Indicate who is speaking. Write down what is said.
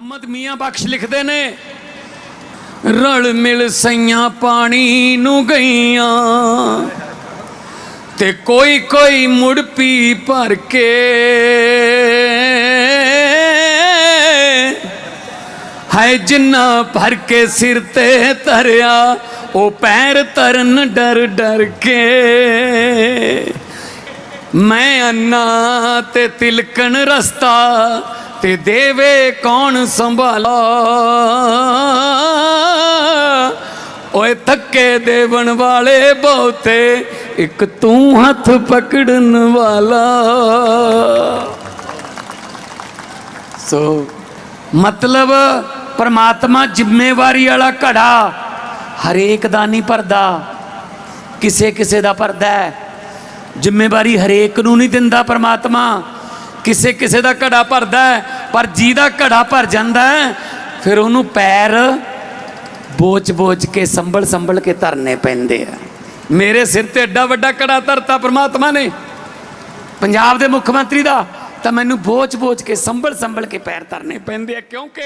Speaker 1: ਮੁਹੰਮਦ ਮੀਆਂ ਬਖਸ਼ ਲਿਖਦੇ ਨੇ, ਰਲ ਮਿਲ ਸਈਆਂ ਪਾਣੀ ਨੂੰ ਗਈਆਂ। ਤੇ ਕੋਈ ਕੋਈ ਮੁੜ ਪੀ ਭਰ ਕੇ ਹੈ ਜਿੰਨਾ ਭਰ ਕੇ ਸਿਰ ਤੇ ਧਰਿਆ, ਉਹ ਪੈਰ ਤਰਨ ਡਰ ਡਰ ਕੇ। ਮੈਂ ਅੰਨਾ ਤੇ ਤਿਲਕਣ ਰਸਤਾ ਤੇ ਦੇਵੇ ਕੌਣ ਸੰਭਾਲਾ? ਓਏ ਥੱਕੇ ਦੇਵਣ ਵਾਲੇ ਬਹੁਤੇ, ਇੱਕ ਤੂੰ ਹੱਥ ਪਕੜਨ ਵਾਲਾ। ਸੋ ਮਤਲਬ ਪਰਮਾਤਮਾ ਜ਼ਿੰਮੇਵਾਰੀ ਵਾਲਾ ਘੜਾ ਹਰੇਕ ਦਾ ਨਹੀਂ ਭਰਦਾ, ਕਿਸੇ ਕਿਸੇ ਦਾ ਭਰਦਾ ਹੈ। ਜ਼ਿੰਮੇਵਾਰੀ ਹਰੇਕ ਨੂੰ ਨਹੀਂ ਦਿੰਦਾ ਪਰਮਾਤਮਾ। ਕਿਸੇ ਕਿਸੇ ਦਾ ਘੜਾ ਭਰਦਾ ਹੈ, ਪਰ ਜਿਹਦਾ ਘੜਾ ਭਰ ਜਾਂਦਾ ਹੈ, ਫਿਰ ਉਹਨੂੰ ਪੈਰ ਬੋਝ-ਬੋਝ ਕੇ, ਸੰਭਲ ਸੰਭਲ ਕੇ ਧਰਨੇ ਪੈਂਦੇ ਆ। ਮੇਰੇ ਸਿਰ ਤੇ ਐਡਾ ਵੱਡਾ ਘੜਾ ਧਰਤਾ ਪਰਮਾਤਮਾ ਨੇ। ਪੰਜਾਬ ਦੇ ਮੁੱਖ ਮੰਤਰੀ ਦਾ ਤਾਂ ਮੈਨੂੰ ਬੋਝ-ਬੋਝ ਕੇ, ਸੰਭਲ ਸੰਭਲ ਕੇ ਪੈਰ ਧਰਨੇ ਪੈਂਦੇ ਆ, ਕਿਉਂਕਿ